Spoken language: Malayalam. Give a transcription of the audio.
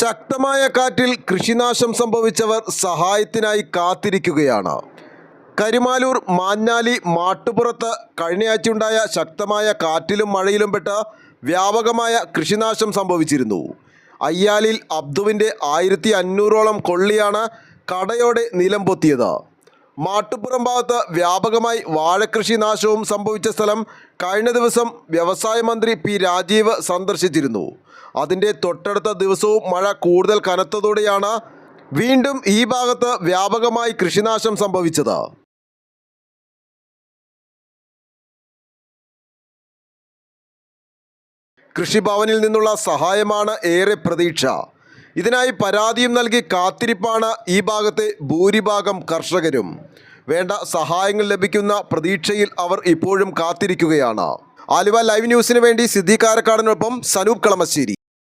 ശക്തമായ കാറ്റിൽ കൃഷിനാശം സംഭവിച്ചവർ സഹായത്തിനായി കാത്തിരിക്കുകയാണ്. കരിമാലൂർ മാഞ്ഞാലി മാട്ടുപുറത്ത് കഴിഞ്ഞയാഴ്ചയുണ്ടായ ശക്തമായ കാറ്റിലും മഴയിലും പെട്ട വ്യാപകമായ കൃഷിനാശം സംഭവിച്ചിരുന്നു. അയ്യാലിൽ അബ്ദുവിന്റെ ആയിരത്തി അഞ്ഞൂറോളം കൊള്ളിയാണ് കടയോടെ നിലം മാട്ടുപുറം ഭാഗത്ത് വ്യാപകമായി വാഴക്കൃഷി നാശവും സംഭവിച്ച സ്ഥലം കഴിഞ്ഞ ദിവസം വ്യവസായ മന്ത്രി പി രാജീവ് സന്ദർശിച്ചിരുന്നു. അതിന്റെ തൊട്ടടുത്ത ദിവസവും മഴ കൂടുതൽ കനത്തതോടെയാണ് വീണ്ടും ഈ ഭാഗത്ത് വ്യാപകമായി കൃഷിനാശം സംഭവിച്ചത്. കൃഷിഭവനിൽ നിന്നുള്ള സഹായമാണ് ഏറെ പ്രതീക്ഷ. ഇതിനായി പരാതിയും നൽകി കാത്തിരിപ്പാണ് ഈ ഭാഗത്തെ ഭൂരിഭാഗം കർഷകരും. വേണ്ട സഹായങ്ങൾ ലഭിക്കുന്ന പ്രതീക്ഷയിൽ അവർ ഇപ്പോഴും കാത്തിരിക്കുകയാണ്. ആലുവ ലൈവ് ന്യൂസിന് വേണ്ടി സിദ്ദീഖ് കാരക്കാടിനൊപ്പം സനൂപ് കളമശ്ശേരി.